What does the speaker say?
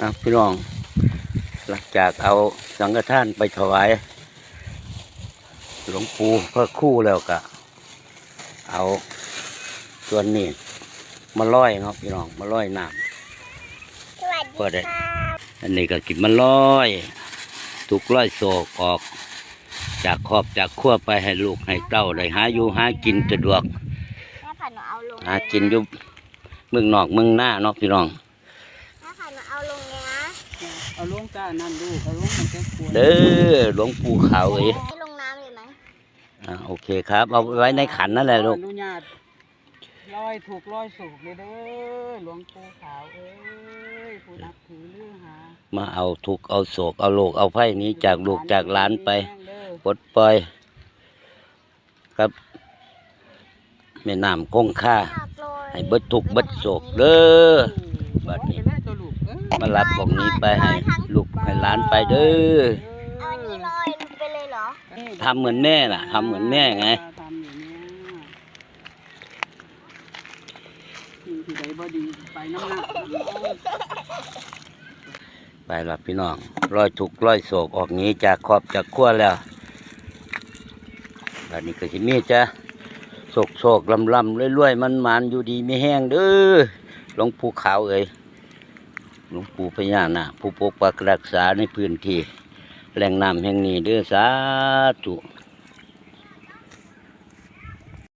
อะพี่น้อง หลังจากเอาสังฆทานไปถวาย หลวงปู่พระครู่แล้วก็เอาส่วนนี้มาล่อยเนาะพี่น้องมาล่อยน้สวัสเปิดได้ดีครับำอันนี้ก็กินมาล่อยถูกล่อยโศกออกจากขอบจากขั้วไปให้ลูกให้เต้าได้หาอยู่หากินสะดวกแม่ผ่านหนูเอาลงหากินอยู่เมืองนอกเมืองหน้าเนาะพี่น้อง แม่ผ่านหนูเอาลง เลยนะเอาลงจ้านั่นดูเอาลงมันจะปวดเด้อหลวงปู่ขาวเอ้ยให้ลงน้ำเลยไหมอ่าโอเคครับ เอาไว้ในขันนั่นแหละลูก อนุญาตร้อยถูกร้อยสูกเลยเด้อหลวงปู่ขาวเอ้ยผู้นับถือเรื่องหามาเอาทุกข์เอาโศกเอาโลกเอาไพ่นี้จากลูกจากหลานไป เด้อปลดปล่อยครับแม่น้ำคงค่าอยากโรยให้เบิดทุกข์เบิดโศกเด้อ บัดนี้โอ้ยแม่ตัวลูกเอ้ย มารับของนี้ไปให้ลูกให้หลานไปเด้อเอาอันนี้ลอยลงไปเลยเหรอ ทำเหมือนแม่น่ะทำเหมือนแม่ไง ทำอย่างเนี้ยสิ่งที่ใดบ่ดีไปน้ำหนักไปละพี่น้องร้อยทุกข์ร้อยโศกออกหนี้จากครอบจากครัวแล้วบัดนี้ก็สิมีจ้ะโศกโศกลำลำรวยๆมันมันๆอยู่ดีไม่แห้งเด้อหลวงปู่ขาเอ้ย หลวงปู่พญานาคผู้ปกปักรักษาในพื้นที่ แหล่งน้ำแห่งนี้เด้อสาธุ